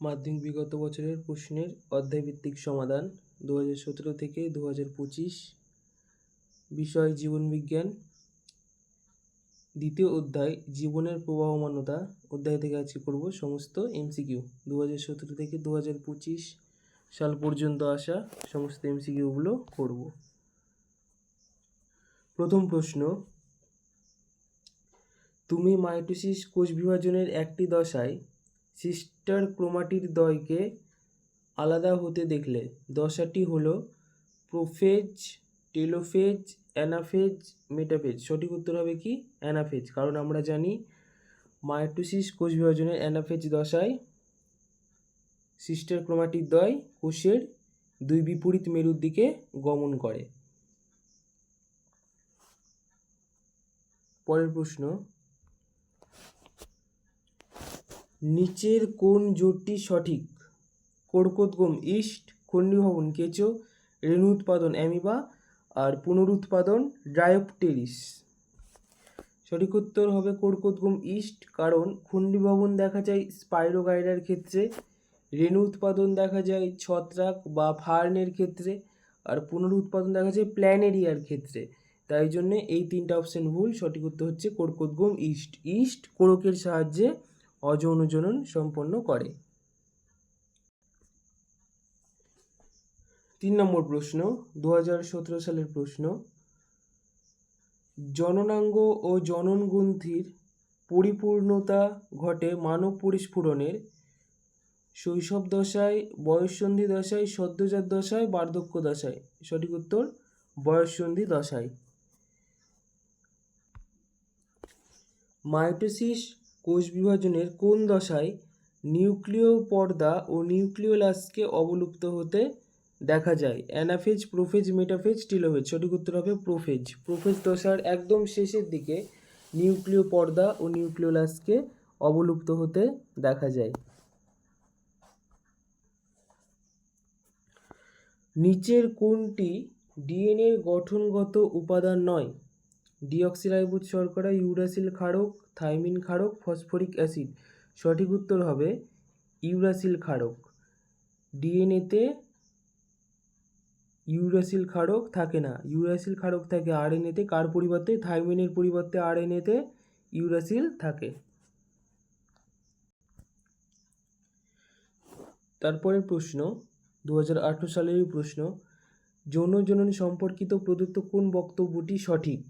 মাধ্যমিক বিগত বছরের প্রশ্নের অধ্যায়ভিত্তিক সমাধান দু হাজার সতেরো থেকে দু হাজার পঁচিশ। বিষয় জীবনবিজ্ঞান দ্বিতীয় অধ্যায়, জীবনের প্রবাহমানতা অধ্যায় থেকে আজকে করব সমস্ত এমসিকিউ। দু হাজার সতেরো থেকে দু হাজার পঁচিশ সাল পর্যন্ত আসা সমস্ত এমসিকিউগুলো করব প্রথম প্রশ্ন, তুমি মাইটোসিস কোষ বিভাজনের একটি দশায় সিস্টার ক্রোমাটির দয়কে আলাদা হতে দেখলে, দশাটি হলো প্রোফেজ, টেলোফেজ, অ্যানাফেজ, মেটাফেজ। সঠিক উত্তর হবে কি? অ্যানাফেজ। কারণ আমরা জানি মাইটোসিস কোষ বিভাজনের অ্যানাফেজ দশায় সিস্টার ক্রোমাটির দয় কোষের দুই বিপরীত মেরুর দিকে গমন করে। পরের প্রশ্ন নিচের কোন জোটটি সঠিক? কর্কোদ্গম ইস্ট খন্ডিভবন কেঁচো, রেণু উৎপাদন, অ্যামিবা, আর পুনরুৎপাদন ড্রায়োপটেরিস সঠিক উত্তর হবে কর্কোদ্গম ইস্ট, কারণ খন্ডিভবন দেখা যায় স্পাইরোগাইডার ক্ষেত্রে, রেণু উৎপাদন দেখা যায় ছত্রাক বা ফার্নের ক্ষেত্রে, আর পুনরুৎপাদন দেখা যায় প্ল্যানেরিয়ার ক্ষেত্রে। তাই জন্য এই তিনটা অপশন ভুল। সঠিক উত্তর হচ্ছে কর্কোদ্গম ইস্ট। ইস্ট, কোরকের সাহায্যে অযৌনজনন সম্পন্ন করে। তিন নম্বর প্রশ্ন দু হাজার সতেরো সালের প্রশ্ন, জননাঙ্গ ও জনন গ্রন্থির পরিপূর্ণতা ঘটে মানব পরিস্ফুরণের। শৈশব দশায়, বয়ঃসন্ধি দশায়, সদ্যজাত দশায়, বার্ধক্য দশায়। সঠিক উত্তর, বয়ঃসন্ধি দশায়। মাইটোসিস কোষ বিভাজনের কোন দশায় নিউক্লিয় পর্দা ও নিউক্লিওলাসকে অবলুপ্ত হতে দেখা যায়? Anaphase, prophase, metaphase, telophase. সঠিক উত্তর হবে প্রোফেজ। প্রোফেজ দশার একদম শেষের দিকে নিউক্লিয় পর্দা ও নিউক্লিওলাসকে অবলুপ্ত হতে দেখা যায়। নিচের কোনটি ডিএনএর গঠনগত উপাদান নয়? ডিঅক্সিরাইবোজ শর্করা, ইউরাসিল ক্ষারক, থাইমিন ক্ষারক, ফসফরিক অ্যাসিড। সঠিক উত্তর হবে ইউরাসিল ক্ষারক। ডিএনএতে ইউরাসিল ক্ষারক থাকে না। ইউরাসিল ক্ষারক থাকে আরএনএতে। কার পরিবর্তে? থাইমিনের পরিবর্তে আরএনএতে ইউরাসিল থাকে। তারপরের প্রশ্ন দু হাজার আঠেরো সালেরই প্রশ্ন, যৌন জনন সম্পর্কিত প্রদত্ত কোন বক্তব্যটি সঠিক?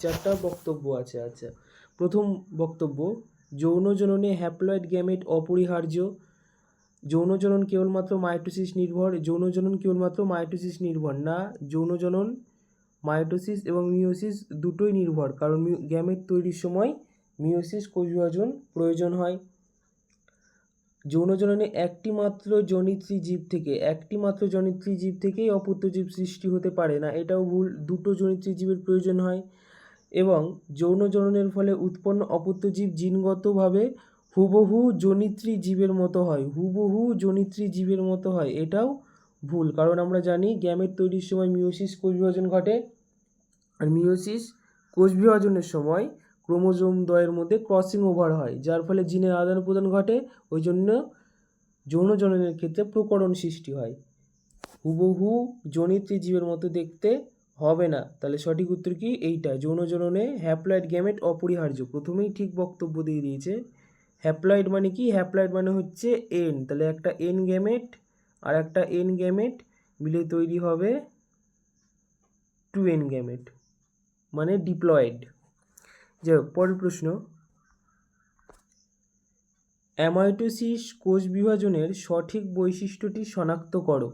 চারটা বক্তব্য আছে আচ্ছা। প্রথম বক্তব্য, যৌন জননে হ্যাপ্লয়েড গ্যামেট অপরিহার্য। যৌন জনন কেবলমাত্র মাইটোসিস নির্ভর, যৌন জনন কেবলমাত্র মাইটোসিস নির্ভর না, যৌন জনন মাইটোসিস এবং মিওসিস দুটোই নির্ভর, কারণ গ্যামেট তৈরির সময় মিওসিস কোষ বিভাজন প্রয়োজন হয়। যৌন জননে একটি মাত্র জনিত্রী জীব থেকে একটি মাত্র জনিত্রী জীব থেকেই অপত্য জীব সৃষ্টি হতে পারে না, এটাও ভুল। দুটো জনিত্রী জীবের প্রয়োজন হয়। এবং যৌন জননের ফলে উৎপন্ন অপত্য জীব জিনগতভাবে হুবহু জনিত্রী জীবের মতো হয়। হুবহু জনিত্রী জীবের মতো হয়। এটাও ভুল, কারণ আমরা জানি গ্যামেট তৈরির সময় মিওসিস কোষ বিভাজন ঘটে আর মিওসিস কোষ বিভাজনের সময় ক্রোমোজোম দ্বয়ের মধ্যে ক্রসিং ওভার হয়, যার ফলে জিনের আদান প্রদান ঘটে, ওই জন্য যৌন জননের ক্ষেত্রে প্রকরণ সৃষ্টি হয়। হুবহু জনিত্রী জীবের মতো দেখতে হবে না। তাহলে সঠিক উত্তর কি? এইটা যৌন জননে হ্যাপ্লয়েড গ্যামেট অপরিহার্য। প্রথমেই ঠিক বক্তব্য দিয়ে দিয়েছে। হ্যাপ্লয়েড মানে কি? হ্যাপ্লয়েড মানে হচ্ছে এন তাহলে একটা এন গ্যামেট আর একটা এন গ্যামেট মিলে তৈরি হবে টু এন গ্যামেট মানে ডিপ্লয়েড যাই হোক, পরের প্রশ্ন। অ্যামাইটোসিস কোষ বিভাজনের সঠিক বৈশিষ্ট্যটি শনাক্ত করো।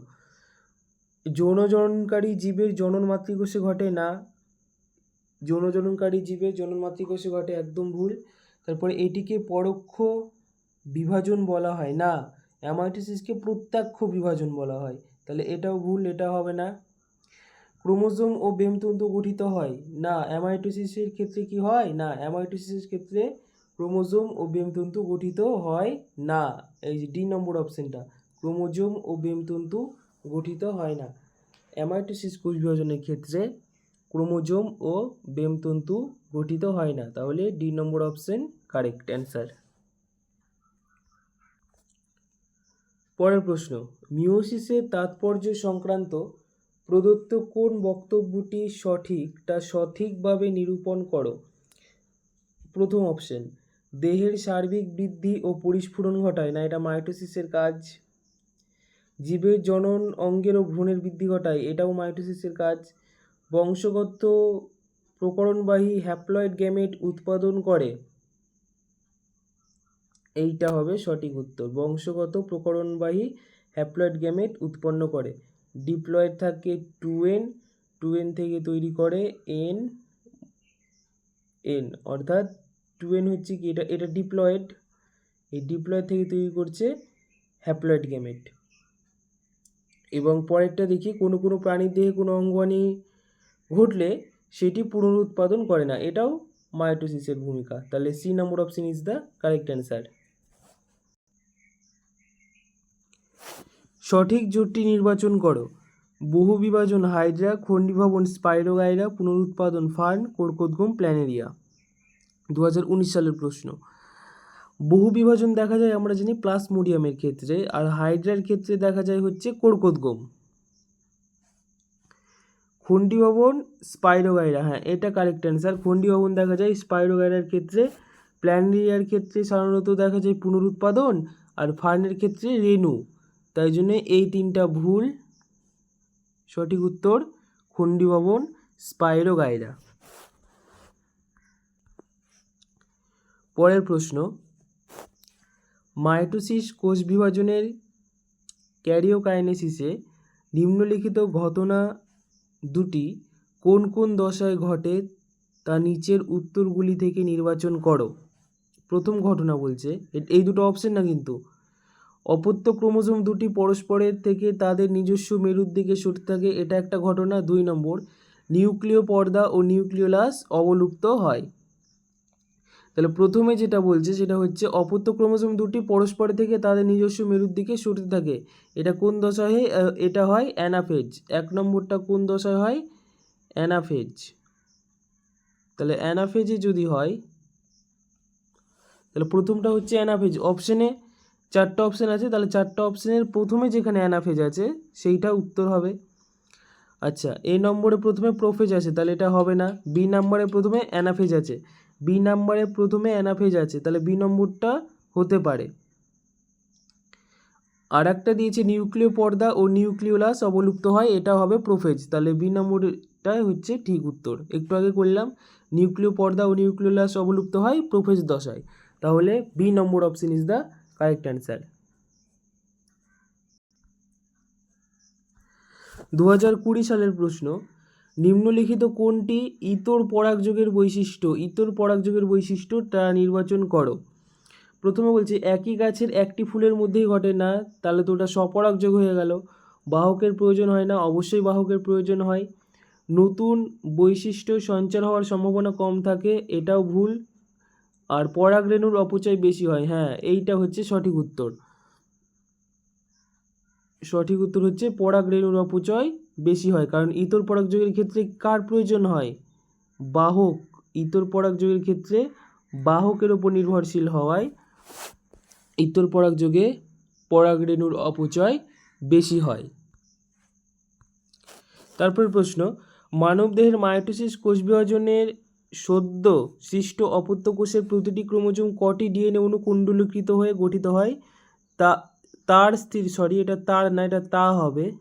যৌন জননকারী জীবের জনন মাতৃকোষে ঘটে না। যৌন জননকারী জীবের জনন মাতৃকোষে ঘটে একদম ভুল। তারপরে এটিকে পরোক্ষ বিভাজন বলা হয় না। অ্যামাইটোসিসকে প্রত্যক্ষ বিভাজন বলা হয়। তাহলে এটাও ভুল, এটা হবে না। ক্রোমোজোম ও বেমতন্তু গঠিত হয় না। অ্যামাইটোসিসের ক্ষেত্রে কি হয় না? অ্যামাইটোসিসের ক্ষেত্রে ক্রোমোজোম ও বেমতন্তু গঠিত হয় না। এই যে ডি নম্বর অপশানটা। ক্রোমোজোম ও বেমতন্তু গঠিত হয় না। অ্যামাইটোসিস কোষ বিভাজনের ক্ষেত্রে ক্রোমোজোম ও বেমতন্তু গঠিত হয় না। তাহলে D number option correct answer. পরের প্রশ্ন মিওসিসের তাৎপর্য সংক্রান্ত প্রদত্ত কোন বক্তব্যটি সঠিক তা সঠিকভাবে নিরূপণ করো? প্রথম অপশন, দেহের সার্বিক বৃদ্ধি ও পরিস্ফুরণ ঘটায়। না, এটা মাইটোসিসের কাজ? জীবের জনন অঙ্গের ও ভ্রূণের বৃদ্ধি ঘটায়। এটাও মাইটোসিসের কাজ। বংশগত প্রকরণবাহী হ্যাপ্লয়েড গ্যামেট উৎপাদন করে। এইটা হবে সঠিক উত্তর। বংশগত প্রকরণবাহী হ্যাপ্লয়েড গ্যামেট উৎপন্ন করে। ডিপ্লয়েড থাকে টু এন টু এন থেকে তৈরি করে এন এন। অর্থাৎ টু এন হচ্ছে কি? এটা এটা ডিপ্লয়েড। এই ডিপ্লয়েড থেকে তৈরি করছে হ্যাপ্লয়েড গ্যামেট। এবং পরেরটা দেখি কোনো কোনো প্রাণীর দেহে কোনো অঙ্গহানি ঘটলে সেটি পুনরুৎপাদন করে না। এটাও মাইটোসিসের ভূমিকা। তাহলে C number option is the correct answer সঠিক জোটটি নির্বাচন করো। বহু বিভাজন, হাইড্রা, খণ্ডিভবন, স্পাইরোগাইরা, পুনরুৎপাদন ফার্ন, কোরকোদগম, প্ল্যানেরিয়া। দু হাজার উনিশ সালের প্রশ্ন। বহু বিভাজন দেখা যায় আমরা জানি প্লাস প্লাসমোডিয়ামের ক্ষেত্রে, আর হাইড্রার ক্ষেত্রে দেখা যায় হচ্ছে কোরকোদগম খন্ডি ভবন স্পাইরোগাইরা হ্যাঁ এটা কারেক্ট অ্যান্সার খন্ডি ভবন দেখা যায় স্পাইরোগাইরার ক্ষেত্রে, প্ল্যানেরিয়ার ক্ষেত্রে সাধারণত দেখা যায় পুনরুৎপাদন, আর ফার্নের ক্ষেত্রে রেণু। তাই জন্য এই তিনটা ভুল। সঠিক উত্তর খন্ডি ভবন স্পাইরোগাইরা। পরের প্রশ্ন মাইটোসিস কোষ বিভাজনের ক্যারিওকাইনেসিসে নিম্নলিখিত ঘটনা দুটি কোন কোন দশায় ঘটে তা নিচের উত্তরগুলি থেকে নির্বাচন করো। প্রথম ঘটনা বলছে এই দুটো অপশন না কিন্তু। অপত্য ক্রোমোজোম দুটি পরস্পরের থেকে তাদের নিজস্ব মেরুর দিকে সরতে থাকে, এটা একটা ঘটনা। দুই নম্বর, নিউক্লিয় পর্দা ও নিউক্লিওলাস অবলুপ্ত হয়। তাহলে প্রথমে যেটা বলছে সেটা হচ্ছে অপত্য ক্রোমোজোম দুটি পরস্পর থেকে তাদের নিজস্ব মেরুর দিকে সরতে থাকে। এটা কোন দশায় এটা হয় অ্যানাফেজ। এক নম্বরটা কোন দশায় হয়? অ্যানাফেজ। তাহলে অ্যানাফেজে যদি হয়, তাহলে প্রথমটা হচ্ছে অ্যানাফেজ। অপশানে চারটা অপশান আছে। তাহলে চারটা অপশানের প্রথমে যেখানে অ্যানাফেজ আছে, সেইটা উত্তর হবে। আচ্ছা এ নম্বরে প্রথমে প্রোফেজ আছে, তাহলে এটা হবে না। বি নম্বরে প্রথমে অ্যানাফেজ আছে। বি নম্বরে প্রথমে অ্যানাফেজ আছে, তাহলে বি নম্বরটা হতে পারে। আর একটা দিয়েছে নিউক্লিয় পর্দা ও নিউক্লিওলাস অবলুপ্ত হয়, এটা হবে প্রোফেজ। তাহলে বি নম্বরটাই হচ্ছে ঠিক উত্তর। একটু আগে করলাম, নিউক্লিয় পর্দা ও নিউক্লিওলাস অবলুপ্ত হয়, প্রোফেজ দশায়। তাহলে B number option is the correct answer দু হাজার কুড়ি সালের প্রশ্ন নিম্নলিখিত কোনটি ইতর পরাগযোগের বৈশিষ্ট্য? ইতর পরাগযোগের বৈশিষ্ট্য তা নির্বাচন করো। প্রথমে বলছে, একই গাছের একটি ফুলের মধ্যেই ঘটে না, তাহলে তো ওটা স্বপরাগযোগ হয়ে গেল। বাহকের প্রয়োজন হয় না, অবশ্যই বাহকের প্রয়োজন হয়। নতুন বৈশিষ্ট্য সঞ্চার হওয়ার সম্ভাবনা কম থাকে, এটাও ভুল। আর পরাগরেণুর অপচয় বেশি হয় হ্যাঁ এইটা হচ্ছে সঠিক উত্তর। সঠিক উত্তর হচ্ছে পরাগরেণুর অপচয় বেশি হয়। কারণ ইতর পরাগ পরাগযোগের ক্ষেত্রে কার প্রয়োজন হয়? বাহক। ইতর পরাগ পরাগযোগের ক্ষেত্রে বাহকের ওপর নির্ভরশীল হওয়ায় ইতর পরাগযোগে পরাগরেণুর অপচয় বেশি হয়। তারপর প্রশ্ন মানবদেহের মায়োটোসিস কোষ বিভাজনের সদ্য সৃষ্ট অপত্য কোষের প্রতিটি ক্রোমোজোম কটি ডিএনএ অণু কুণ্ডলীকৃত হয়ে গঠিত হয়? তা, তার স্থির সরি এটা তার না, এটা তা হবে।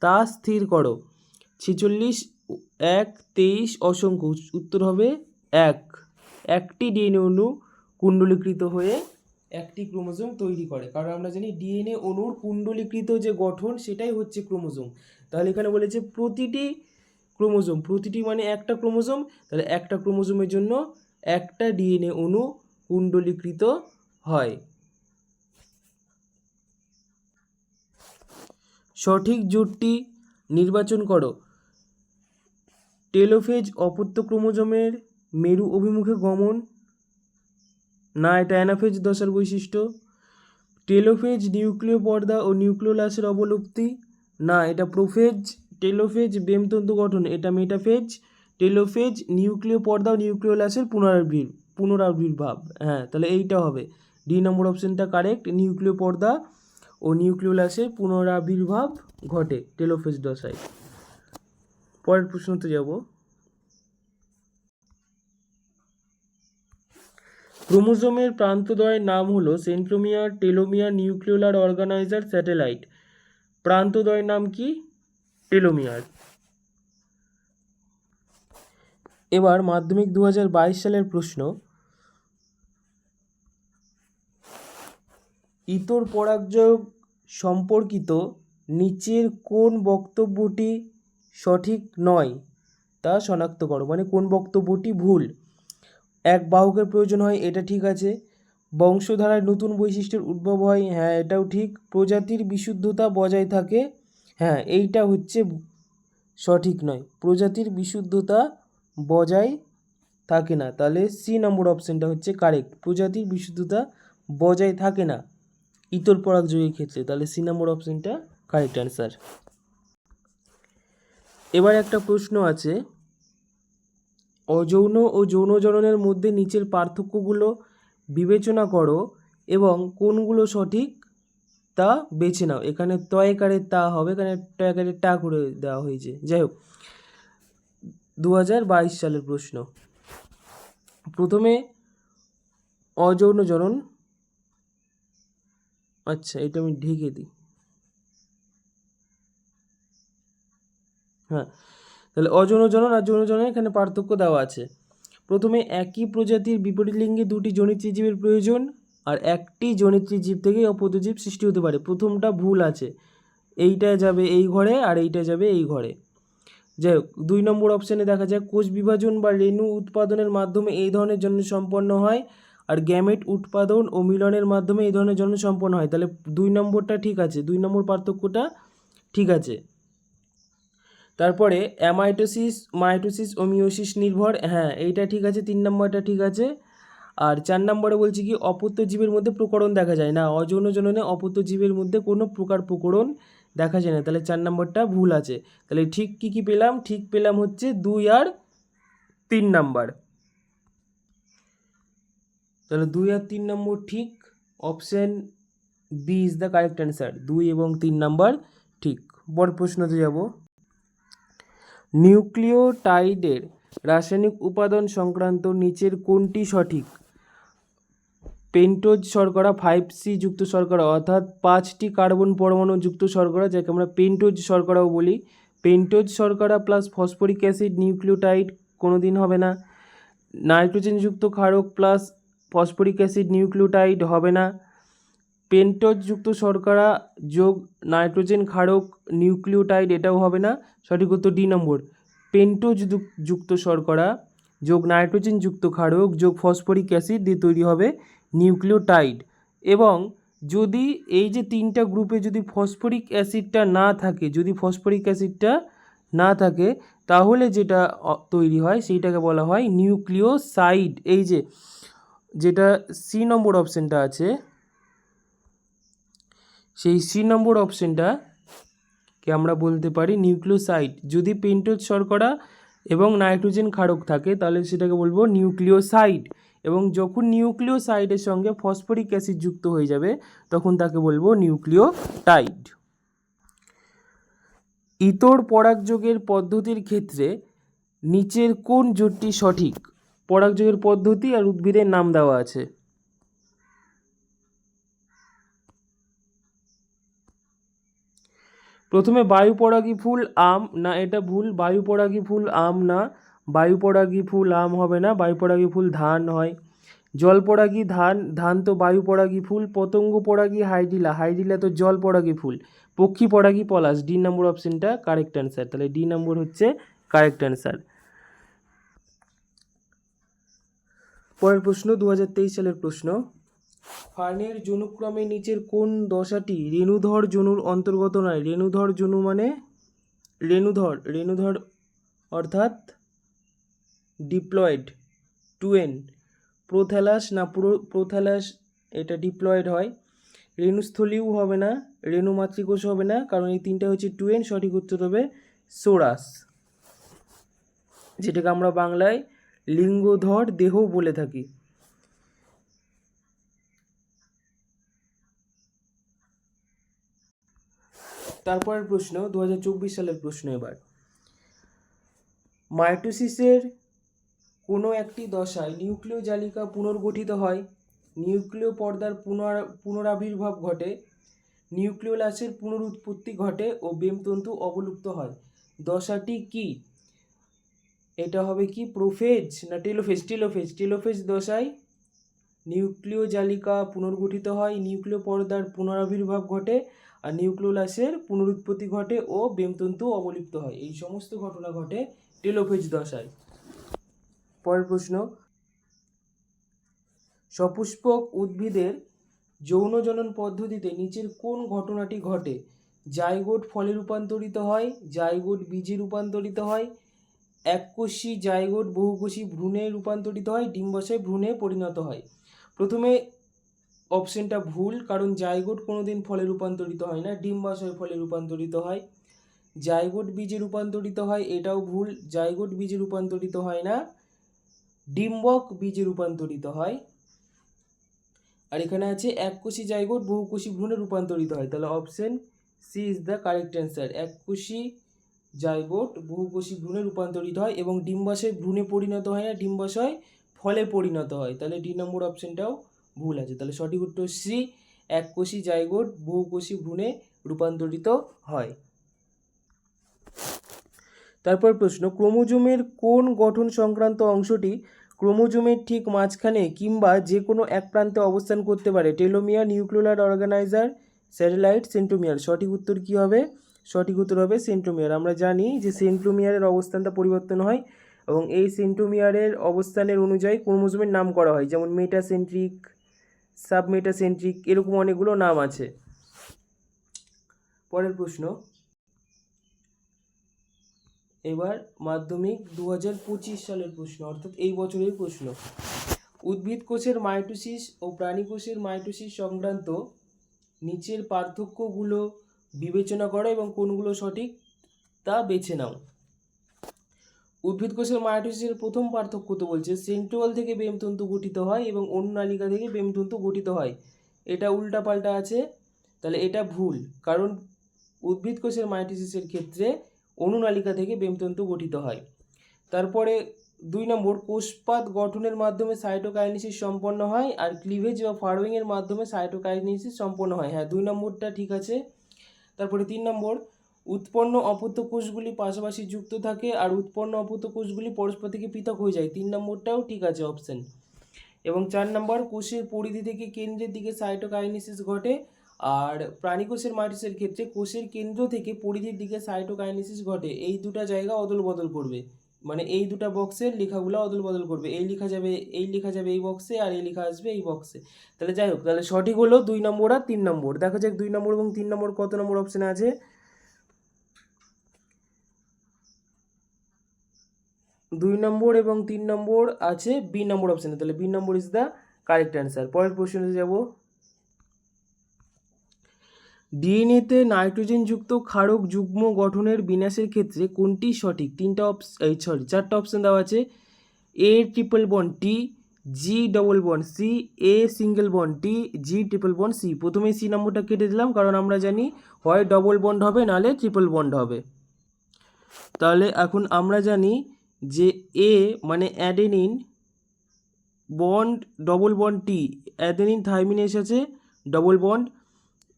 তা স্থির করো। ছেচল্লিশ, এক, তেইশ অসংখ্য। উত্তর হবে এক। একটি ডিএনএ অণু কুণ্ডলীকৃত হয়ে একটি ক্রোমোজোম তৈরি করে। কারণ আমরা জানি ডিএনএ অণুর কুণ্ডলীকৃত যে গঠন, সেটাই হচ্ছে ক্রোমোজোম। তাহলে এখানে বলেছে প্রতিটি ক্রোমোজোম, প্রতিটি মানে একটা ক্রোমোজোম। তাহলে একটা ক্রোমোজোমের জন্য একটা ডিএনএ অণু কুণ্ডলীকৃত হয়। সঠিক জোটটি নির্বাচন করো। টেলোফেজ অপত্য ক্রোমোজোমের মেরু অভিমুখে গমন। না, এটা অ্যানাফেজ দশার বৈশিষ্ট্য। টেলোফেজ নিউক্লিয় পর্দা ও নিউক্লিওলাসের অবলুপ্তি। না, এটা প্রোফেজ, টেলোফেজ বেমতন্তু গঠন, এটা মেটাফেজ। টেলোফেজ নিউক্লিয় পর্দা ও নিউক্লিওলাসের পুনরাবির, পুনরাবির্ভাব। হ্যাঁ তাহলে এইটা হবে। ডি নম্বর অপশনটা কারেক্ট নিউক্লিয় পর্দা ও নিউক্লিওলাসের পুনরাবির্ভাব ঘটে টেলোফেজ দশায় পরের প্রশ্নতে যাব। ক্রোমোজোমের প্রান্তদ্বয়ের নাম হলো centromere telomere nucleolar organiser satellite. প্রান্তদ্বয়ের নাম কি? টেলোমিয়ার। এবার মাধ্যমিক দু হাজার বাইশ সালের প্রশ্ন। ইতর পরাগযোগ সম্পর্কিত নিচের কোন বক্তব্যটি সঠিক নয় তা শনাক্ত করো। মানে কোন বক্তব্যটি ভুল? এক বাহকের প্রয়োজন হয়, এটা ঠিক আছে। বংশধারায় নতুন বৈশিষ্ট্যের উদ্ভব হয় হ্যাঁ এটাও ঠিক। প্রজাতির বিশুদ্ধতা বজায় থাকে হ্যাঁ এইটা হচ্ছে সঠিক নয়। প্রজাতির বিশুদ্ধতা বজায় থাকে না। তাহলে সি নম্বর অপশানটা হচ্ছে কারেক্ট। প্রজাতির বিশুদ্ধতা বজায় থাকে না। ইতর পরাগযোগের ক্ষেত্রে, তাহলে সি নম্বর অপশানটা কারেক্ট অ্যান্সার এবার একটা প্রশ্ন আছে, অযৌন ও যৌন জননের মধ্যে নিচের পার্থক্যগুলো বিবেচনা করো এবং কোনগুলো সঠিক তা বেছে নাও। এখানে তয়কারে তা হবে, এখানে টয়কারে টা করে দেওয়া হয়েছে। যাই হোক দু হাজার বাইশ সালের প্রশ্ন। প্রথমে অযৌন জনন আচ্ছা এটা আমি ঢেকে দিই। হ্যাঁ তাহলে অযৌন জনন আর যৌন এখানে পার্থক্য দেওয়া আছে। প্রথমে একই প্রজাতির বিপরীত লিঙ্গে দুটি জনিত্রী জীবের প্রয়োজন আর একটি জনিত্রী জীব থেকেই অপত্য জীব সৃষ্টি হতে পারে। প্রথমটা ভুল আছে এইটা যাবে এই ঘরে আর এইটা যাবে এই ঘরে। যাই হোক, দুই নম্বর অপশানে দেখা যায় কোষ বিভাজন বা রেণু উৎপাদনের মাধ্যমে এই ধরনের জন্য সম্পন্ন হয়। আর গ্যামেট উৎপাদন ও মিলনের মাধ্যমে এই ধরনের জন্ম সম্পন্ন হয়। তাহলে দুই নম্বরটা ঠিক আছে, দুই নম্বর পার্থক্যটা ঠিক আছে। তারপরে অ্যামাইটোসিস মাইটোসিস ও মিওসিস নির্ভর হ্যাঁ এইটা ঠিক আছে, তিন নম্বরটা ঠিক আছে। আর চার নম্বরে বলছি কি, অপত্য জীবের মধ্যে প্রকরণ দেখা যায় না, অযৌন জননে অপত্য জীবের মধ্যে কোনো প্রকার প্রকরণ দেখা যায় না। তাহলে চার নম্বরটা ভুল আছে। তাহলে ঠিক কি কি পেলাম? ঠিক পেলাম হচ্ছে দুই আর তিন নাম্বার। তাহলে দুই আর তিন নম্বর ঠিক option B is the correct answer দুই এবং তিন নম্বর ঠিক। বড় প্রশ্নতে যাব। নিউক্লিওটাইডের রাসায়নিক উপাদান সংক্রান্ত নিচের কোনটি সঠিক? পেন্টোজ শর্করা, ফাইভ সি যুক্ত শর্করা, অর্থাৎ পাঁচটি কার্বন পরমাণু যুক্ত শর্করা, যাকে আমরা পেন্টোজ শর্করাও বলি। পেন্টোজ শর্করা প্লাস ফসফরিক অ্যাসিড নিউক্লিওটাইড কোনো দিন হবে না। নাইট্রোজেনযুক্ত ক্ষারক প্লাস ফসফরিক অ্যাসিড, নিউক্লিওটাইড হবে না। পেন্টোজযুক্ত শর্করা যোগ নাইট্রোজেন ক্ষারক, নিউক্লিওটাইড এটাও হবে না। সঠিক উত্তর ডি নম্বর। পেন্টোজ যুক- যুক্ত শর্করা যোগ নাইট্রোজেন যুক্ত ক্ষারক যোগ ফসফরিক অ্যাসিড দিয়ে তৈরি হবে নিউক্লিওটাইড। এবং যদি এই যে তিনটা গ্রুপে যদি ফসফরিক অ্যাসিডটা না থাকে, যদি ফসফরিক অ্যাসিডটা না থাকে, তাহলে যেটা তৈরি হয়, সেইটাকে বলা হয় নিউক্লিওসাইড। এই যে যেটা সি নম্বর অপশানটা আছে, সেই সি নম্বর অপশানটা কে আমরা বলতে পারি নিউক্লিওসাইড। যদি পেন্টোজ শর্করা এবং নাইট্রোজেন ক্ষারক থাকে, তাহলে সেটাকে বলব নিউক্লিওসাইড। এবং যখন নিউক্লিওসাইডের সঙ্গে ফসফরিক অ্যাসিড যুক্ত হয়ে যাবে, তখন তাকে বলব নিউক্লিওটাইড। ইতর পরাগযোগের পদ্ধতির ক্ষেত্রে নিচের কোন জোটটি সঠিক? পরাগযোগের পদ্ধতি আর উদ্ভিদের নাম দেওয়া আছে। প্রথমে বায়ু পরাগী ফুল আম, না, এটা ভুল। বায়ু পরাগী ফুল আম না। বায়ু পরাগী ফুল আম হবে না। বায়ু পরাগী ফুল ধান হয়। জল পরাগী ধান ধান তো বায়ু পরাগী ফুল। পতঙ্গ পরাগী হাইডিলা হাইডিলা তো জল পরাগী ফুল। পক্ষী পরাগী পলাশ। ডি নম্বর অপশানটা কারেক্ট অ্যান্সার তাহলে ডি নম্বর হচ্ছে কারেক্ট অ্যান্সার পরের প্রশ্ন দু হাজার তেইশ সালের প্রশ্ন। ফার্নের জনুক্রমে নিচের কোন দশাটি রেণুধর জনুর অন্তর্গত নয়? রেণুধর জনু মানে? রেণুধর রেণুধর অর্থাৎ ডিপ্লয়েড, টুয়েন প্রোথ্যালাস না পুরো প্রোথ্যালাস এটা ডিপ্লয়েড হয়। রেণুস্থলীও হবে না রেণু মাতৃকোষ হবে না, কারণ এই তিনটা হচ্ছে টুয়েন, সঠিক উত্তর হবে সোরাস, যেটাকে আমরা বাংলায় লিঙ্গধর দেহ বলে থাকি। তারপরের প্রশ্ন দু হাজার চব্বিশ সালের প্রশ্ন এবার। মাইটোসিসের কোনো একটি দশায় নিউক্লিয় জালিকা পুনর্গঠিত হয়। নিউক্লিয় পর্দার পুনর, পুনরাবির্ভাব ঘটে। নিউক্লিওলাসের পুনরুৎপত্তি ঘটে ও বেমতন্তু অবলুপ্ত হয়। দশাটি কি? এটা হবে কি? প্রোফেজ? না টেলোফেজ? টেলোফেজ? টেলোফেজ দশায় নিউক্লিয় জালিকা পুনর্গঠিত হয়, নিউক্লিয় পর্দার পুনরাবির্ভাব ঘটে আর নিউক্লিওলাসের পুনরুৎপত্তি ঘটে ও বেমতন্তু অবলিপ্ত হয়। এই সমস্ত ঘটনা ঘটে টেলোফেজ দশায়। পরের প্রশ্ন, সপুষ্পক উদ্ভিদের যৌন জনন পদ্ধতিতে নিচের কোন ঘটনাটি ঘটে? জাইগোট ফলে রূপান্তরিত হয়, জাইগোট বীজে রূপান্তরিত হয় এককোষী জাইগোট বহুকোষী ভ্রূণে রূপান্তরিত হয়, ডিম্বাশয় ভ্রূণে পরিণত হয়। প্রথমে অপশনটা ভুল, কারণ জাইগোট কোনোদিন ফলে রূপান্তরিত হয় না, ডিম্বাশয় ফলে রূপান্তরিত হয়। জাইগোট বীজে রূপান্তরিত হয়, এটাও ভুল, জাইগোট বীজে রূপান্তরিত হয় না, ডিম্বক বীজে রূপান্তরিত হয়। আর এখানে আছে এককোষী জাইগোট বহুকোষী ভ্রূণে রূপান্তরিত হয়, তাহলে option C is the correct answer. এককোষী জাইগোট বহুকোষী ভ্রূণে রূপান্তরিত হয় এবং ডিম্বাশয় ভ্রূণে পরিণত হয় না, ডিম্বাশয় ফলে পরিণত হয়। তাহলে ডি নম্বর অপশনটাও ভুল আছে। তাহলে সঠিক উত্তর সি, এককোষী জাইগোট বহুকোষী ভ্রূণে রূপান্তরিত হয়। তারপর প্রশ্ন, ক্রোমোজোমের কোন গঠন সংক্রান্ত অংশটি ক্রোমোজোমের ঠিক মাঝখানে কিংবা যে কোনো এক প্রান্তে অবস্থান করতে পারে? Telomere nuclear organiser, satellite centromere সঠিক উত্তর কী হবে? সঠিক উত্তর হবে সেন্ট্রোমিয়ার। আমরা জানি যে সেন্ট্রোমিয়ারের অবস্থানটা পরিবর্তন হয় এবং এই সেন্ট্রোমিয়ারের অবস্থানের অনুযায়ী ক্রোমোজোমের নাম করা হয়, যেমন মেটাসেন্ট্রিক সাবমেটাসেন্ট্রিক এরকম অনেকগুলো নাম আছে। পরের প্রশ্ন। এবার মাধ্যমিক দু পঁচিশ সালের প্রশ্ন, অর্থাৎ এই বছরের প্রশ্ন। উদ্ভিদ কোষের মাইটোসিস ও প্রাণী কোষের মাইটোসিস সংক্রান্ত নিচের পার্থক্যগুলো বিবেচনা করো এবং কোনগুলো সঠিক তা বেছে নাও। উদ্ভিদ কোষের প্রথম পার্থক্য তো বলছে সেন্ট্রোয়াল থেকে বেমতন্তু গঠিত হয় এবং অনুনালিকা থেকে বেমতন্তু গঠিত হয়। এটা উল্টাপাল্টা আছে, তাহলে এটা ভুল, কারণ উদ্ভিদ কোষের মাইটোসিসের ক্ষেত্রে অনুনালিকা থেকে বেমতন্তু গঠিত হয়। তারপরে দুই নম্বর, কোষপাত গঠনের মাধ্যমে সাইটোকাইনেসিস সম্পন্ন হয় আর ক্লিভেজ বা ফারোয়িংয়ের মাধ্যমে সাইটোকাইনেসিস সম্পন্ন হয়। হ্যাঁ দুই নম্বরটা ঠিক আছে। তারপরে তিন নম্বর, উৎপন্ন অপত্য কোষগুলি পাশাপাশি যুক্ত থাকে আর উৎপন্ন অপত্য কোষগুলি পরস্পর থেকে পৃথক হয়ে যায়। তিন নম্বরটাও ঠিক আছে অপশন এবং চার নম্বর, কোষের পরিধি থেকে কেন্দ্রের দিকে সাইটোকাইনেসিস ঘটে আর প্রাণী কোষের মাটিসের ক্ষেত্রে কোষের কেন্দ্র থেকে পরিধির দিকে সাইটোকাইনেসিস ঘটে। এই দুটা জায়গা অদল বদল করবে। মানে এই দুটা বক্সের লেখাগুলো অদল বদল করবে। এই লেখা যাবে, এই লেখা যাবে এই বক্সে আর এই লেখা আসবে এই বক্সে তাহলে যাই হোক, তাহলে সঠিক হলো দুই নম্বর আর তিন নম্বর। দেখা যাক দুই নম্বর এবং তিন নম্বর কত নম্বর অপশানে আছে। দুই নম্বর এবং তিন নম্বর আছে বি নম্বর অপশানে তাহলে B number is the correct answer পরের প্রশ্নে যাব। ডিএনএতে নাইট্রোজেনযুক্ত ক্ষারক যুগ্ম গঠনের বিন্যাসের ক্ষেত্রে কোনটি সঠিক? তিনটা অপস এই সরি চারটা অপশান দেওয়া আছে। A triple bond T G double bond C A single bond T G triple bond C প্রথমে সি নম্বরটা কেটে দিলাম, কারণ আমরা জানি হয় ডবল বন্ড হবে নাহলে ট্রিপল বন্ড হবে। তাহলে এখন আমরা জানি যে এ মানে adenine bond double bond T adenine থাইমিনেস আছে ডবল বন্ড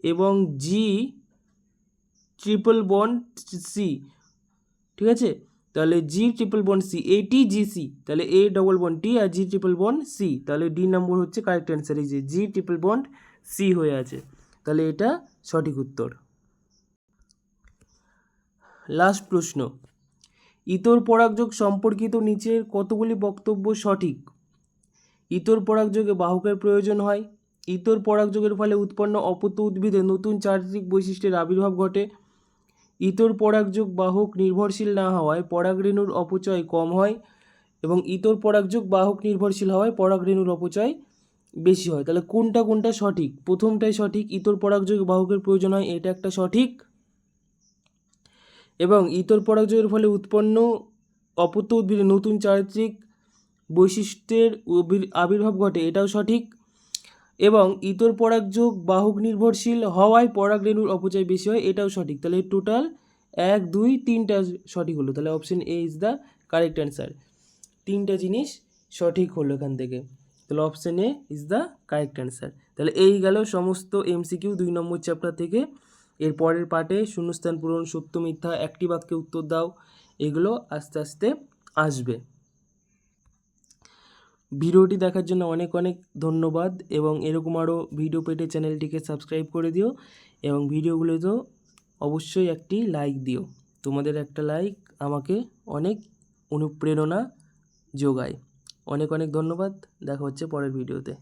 এবং জি ট্রিপল বন্ড সি ঠিক আছে? তাহলে জি ট্রিপল বন্ড সি এটি জি সি তাহলে এ ডবল বন্ড টি আর জি ট্রিপল বন্ড সি তাহলে ডি নম্বর হচ্ছে কারেক্ট অ্যান্সার এই যে জি ট্রিপল বন্ড সি হয়ে আছে। তাহলে এটা সঠিক উত্তর। লাস্ট প্রশ্ন, ইতর পরাগযোগ সম্পর্কিত নিচের কতগুলি বক্তব্য সঠিক? ইতর পরাগযোগে বাহকের প্রয়োজন হয়। ইতর পরাগযোগের ফলে উৎপন্ন অপত্য উদ্ভিদে নতুন চারিত্রিক বৈশিষ্ট্যের আবির্ভাব ঘটে। ইতর পরাগযোগ বাহক নির্ভরশীল না হওয়ায় পরাগরেণুর অপচয় কম হয় এবং ইতর পরাগযোগ বাহক নির্ভরশীল হওয়ায় পরাগরেণুর অপচয় বেশি হয়। তাহলে কোনটা কোনটা সঠিক? প্রথমটাই সঠিক, ইতর পরাগযোগ বাহকের প্রয়োজন হয়, এটা একটা সঠিক। এবং ইতর পরাগযোগের ফলে উৎপন্ন অপত্য উদ্ভিদে নতুন চারিত্রিক বৈশিষ্ট্যের আবির্ভাব ঘটে, এটাও সঠিক। এবং ইতর পরাগযোগ বাহক নির্ভরশীল হওয়ায় পরাগরেণুর অপচয় বেশি হয়, এটাও সঠিক। তাহলে টোটাল এক, দুই, তিনটা সঠিক হলো। তাহলে option A is the correct answer তিনটা জিনিস সঠিক হলো এখান থেকে। তাহলে option A is the correct answer তাহলে এই গেল সমস্ত এমসিকিউ দুই নম্বর চ্যাপ্টার থেকে। এর পরের পার্টে শূন্যস্থান পূরণ, সত্য মিথ্যা, একটি বাক্যে উত্তর দাও। এগুলো আস্তে আস্তে আসবে। ভিডিওটি দেখার জন্য অনেক অনেক ধন্যবাদ এবং এরকম আরও ভিডিও পেটে চ্যানেলটিকে সাবস্ক্রাইব করে দিও এবং ভিডিওগুলোতেও অবশ্যই একটি লাইক দিও। তোমাদের একটা লাইক আমাকে অনেক অনুপ্রেরণা যোগায়। অনেক অনেক ধন্যবাদ। দেখা হচ্ছে পরের ভিডিওতে।